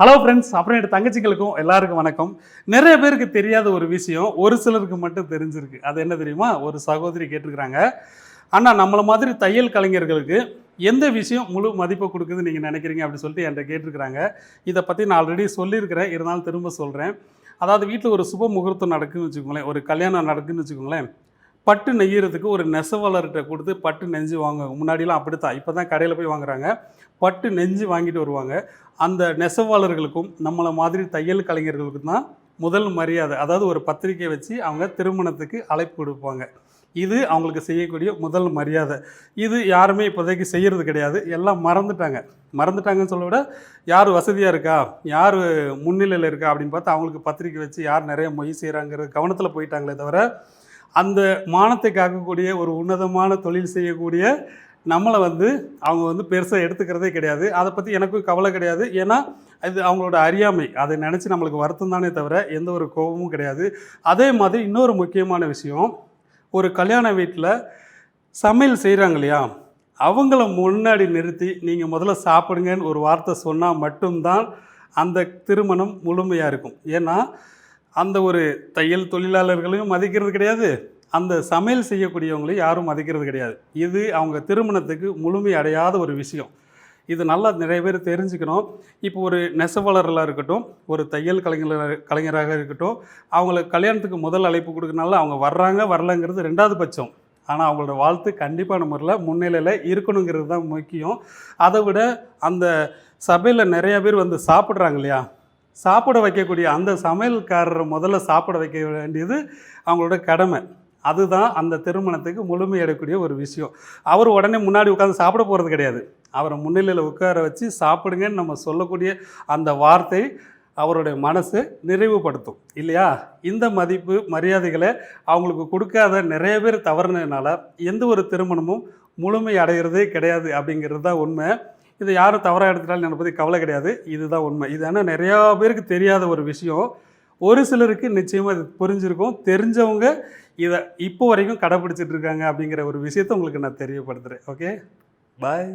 Hello friends அப்புறம் என் தங்கச்சிகளுக்கும் எல்லாருக்கும் வணக்கம். நிறைய பேருக்கு தெரியாத ஒரு விஷயம் ஒரு சிலருக்கு மட்டும் தெரிஞ்சிருக்கு. அது என்ன தெரியுமா? ஒரு சகோதரி கேட்டிருக்கிறாங்க. ஆனால் நம்மளை மாதிரி தையல் கலைஞர்களுக்கு எந்த விஷயம் முழு மதிப்பை கொடுக்குதுன்னு நீங்கள் நினைக்கிறீங்க அப்படின்னு சொல்லிட்டு என்கிட்ட கேட்டிருக்கிறாங்க. இதை பற்றி நான் ஆல்ரெடி சொல்லியிருக்கிறேன். இருந்தாலும் திரும்ப சொல்கிறேன் அதாவது வீட்டில் ஒரு சுப முகூர்த்தம் நடக்குன்னு வச்சுக்கோங்களேன். ஒரு கல்யாணம் நடக்குன்னு வச்சுக்கோங்களேன். பட்டு நெய்யறதுக்கு ஒரு நெசவாளர்கிட்ட கொடுத்து பட்டு நெஞ்சு வாங்குவாங்க முன்னாடிலாம் அப்படி தான் இப்போ தான் கடையில் போய் வாங்குறாங்க. பட்டு நெஞ்சு வாங்கிட்டு வருவாங்க. அந்த நெசவாளர்களுக்கும் நம்மளை மாதிரி தையல் கலைஞர்களுக்கும் தான் முதல் மரியாதை. அதாவது ஒரு பத்திரிக்கை வச்சு அவங்க திருமணத்துக்கு அழைப்பு கொடுப்பாங்க. இது அவங்களுக்கு செய்யக்கூடிய முதல் மரியாதை. இது யாருமே இப்போதைக்கு செய்கிறது கிடையாது. எல்லாம் மறந்துட்டாங்க. மறந்துட்டாங்கன்னு சொல்ல விட யார் வசதியாக இருக்கா? யார் முன்னிலையில் இருக்கா? அப்படின்னு பார்த்து அவங்களுக்கு பத்திரிக்கை வச்சு யார் நிறைய மொய் செய்கிறாங்கிற கவனத்தில் போயிட்டாங்களே தவிர அந்த மானத்தை காக்கக்கூடிய ஒரு உன்னதமான தொழில் செய்யக்கூடிய நம்மளை வந்து அவங்க வந்து பெருசாக எடுத்துக்கிறதே கிடையாது. அதை பற்றி எனக்கும் கவலை கிடையாது. ஏன்னா இது அவங்களோட அறியாமை. அதை நினச்சி நம்மளுக்கு வருத்தம் தானே தவிர எந்த ஒரு கோபமும் கிடையாது. அதே மாதிரி இன்னொரு முக்கியமான விஷயம் ஒரு கல்யாண வீட்டில் சமையல் செய்கிறாங்க இல்லையா? அவங்கள முன்னாடி நிறுத்தி நீங்கள் முதல்ல சாப்பிடுங்கன்னு ஒரு வார்த்தை சொன்னால் மட்டும்தான் அந்த திருமணம் முழுமையாக இருக்கும். ஏன்னா அந்த ஒரு தையல் தொழிலாளர்களையும் மதிக்கிறது கிடையாது. அந்த சமையல் செய்யக்கூடியவங்களையும் யாரும் மதிக்கிறது கிடையாது. இது அவங்க திருமணத்துக்கு முழுமை அடையாத ஒரு விஷயம். இது நல்லா நிறைய பேர் தெரிஞ்சுக்கணும். இப்போ ஒரு நெசவாளர்களாக இருக்கட்டும் ஒரு தையல் கலைஞர் கலைஞராக இருக்கட்டும் அவங்களுக்கு கல்யாணத்துக்கு முதல் அழைப்பு கொடுக்கறனால அவங்க வர்றாங்க வரலங்கிறது ரெண்டாவது பட்சம். ஆனால் அவங்களோட வாழ்த்து கண்டிப்பான முறையில் முன்னிலையில் இருக்கணுங்கிறது தான் முக்கியம். அதை விட அந்த சபையில் நிறையா பேர் வந்து சாப்பிட்றாங்க இல்லையா? சாப்பிட வைக்கக்கூடிய அந்த சமையல்காரரை முதல்ல சாப்பிட வைக்க வேண்டியது அவங்களோட கடமை. அதுதான் அந்த திருமணத்துக்கு முழுமை ஒரு விஷயம். அவர் உடனே முன்னாடி உட்காந்து சாப்பிட போகிறது கிடையாது. அவரை முன்னிலையில் உட்கார வச்சு சாப்பிடுங்கன்னு நம்ம சொல்லக்கூடிய அந்த வார்த்தை அவருடைய மனசு நிறைவுபடுத்தும். இல்லையா? இந்த மதிப்பு மரியாதைகளை அவங்களுக்கு கொடுக்காத நிறைய பேர் தவறுனதுனால எந்த ஒரு திருமணமும் முழுமை அடைகிறதே கிடையாது அப்படிங்கிறது தான் உண்மை. இதை யாரும் தவறாக எடுத்துட்டாலும் என்னை பற்றி கவலை கிடையாது. இதுதான் உண்மை. இது ஆனால் நிறையா பேருக்கு தெரியாத ஒரு விஷயம். ஒரு சிலருக்கு நிச்சயமாக இது புரிஞ்சிருக்கும். தெரிஞ்சவங்க இதை இப்போ வரைக்கும் கடைப்பிடிச்சிட்டு இருக்காங்க அப்படிங்கிற ஒரு விஷயத்தை உங்களுக்கு நான் தெரியப்படுத்துகிறேன் ஓகே பாய்